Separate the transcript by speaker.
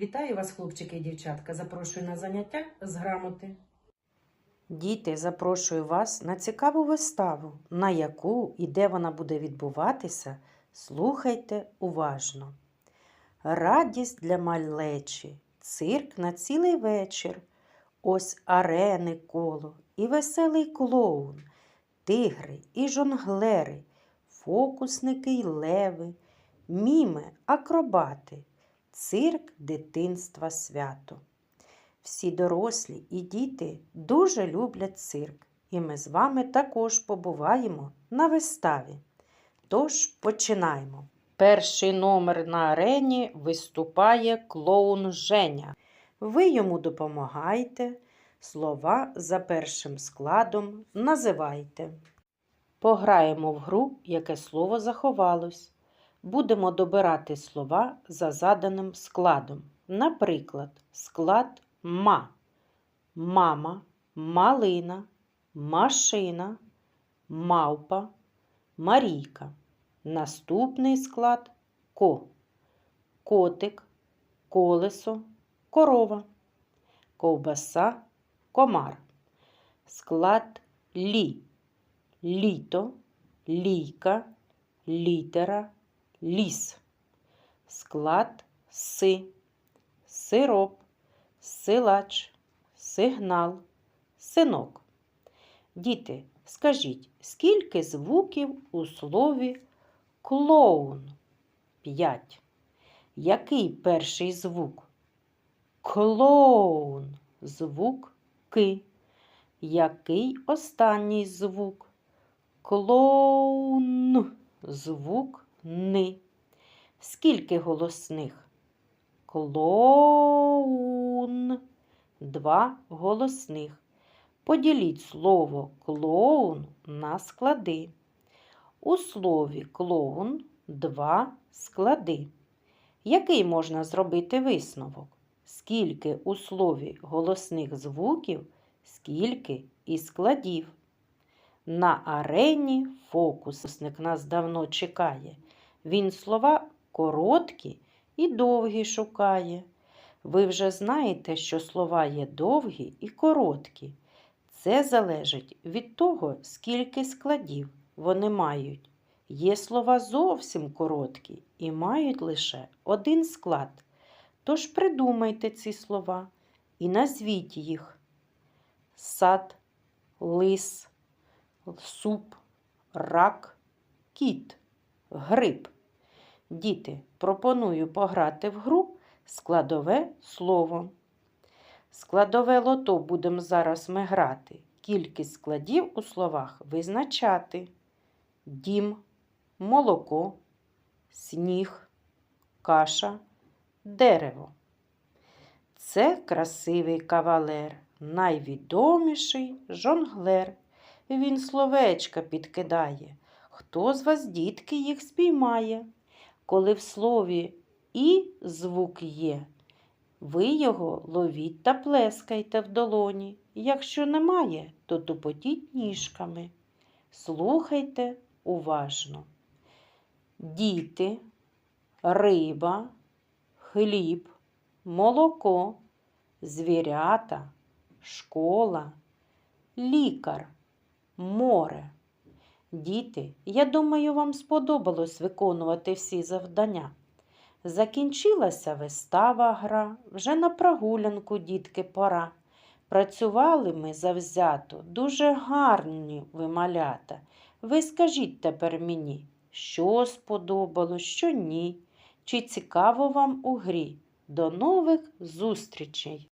Speaker 1: Вітаю вас, хлопчики і дівчатка. Запрошую на заняття з грамоти. Діти, запрошую вас на цікаву виставу, на яку і де вона буде відбуватися, слухайте уважно. Радість для малечі, цирк на цілий вечір. Ось арени коло і веселий клоун, тигри і жонглери, фокусники й леви, міми, акробати, цирк дитинства свято. Всі дорослі і діти дуже люблять цирк, і ми з вами також побуваємо на виставі. Тож починаємо. Перший номер на арені виступає клоун Женя. Ви йому допомагайте, слова за першим складом називайте. Пограємо в гру, яке слово заховалось. Будемо добирати слова за заданим складом. Наприклад, склад ма, мама, малина, машина, мавпа, марійка. Наступний склад ко, котик, колесо, корова, ковбаса, комар. Склад лі, літо, лійка, літера, ліс. Склад си, сироп, силач, сигнал, синок. Діти, скажіть, скільки звуків у слові клоун? П'ять. Який перший звук? Клоун. Звук Ки. Який останній звук? Клоун. Звук Ни. Скільки голосних? Клоун. Два голосних. Поділіть слово клоун на склади. У слові клоун два склади. Який можна зробити висновок? Скільки у слові голосних звуків, скільки і складів. На арені фокусник нас давно чекає. Він слова короткі і довгі шукає. Ви вже знаєте, що слова є довгі і короткі. Це залежить від того, скільки складів вони мають. Є слова зовсім короткі і мають лише один склад. Тож придумайте ці слова і назвіть їх: сад, лис, суп, рак, кіт, гриб. Діти, пропоную пограти в гру складове слово. Складове лото будемо зараз ми грати. Кількість складів у словах визначати. Дім, молоко, сніг, каша, дерево. Це красивий кавалер, найвідоміший жонглер. Він словечка підкидає. Хто з вас, дітки, їх спіймає? Коли в слові і звук є, ви його ловіть та плескайте в долоні. Якщо немає, то тупотіть ніжками. Слухайте уважно. Діти, риба, хліб, молоко, звірята, школа, лікар, море. Діти, я думаю, вам сподобалось виконувати всі завдання. Закінчилася вистава гра, вже на прогулянку, дітки, пора. Працювали ми завзято, дуже гарні ви малята. Ви скажіть тепер мені, що сподобалось, що ні, чи цікаво вам у грі. До нових зустрічей!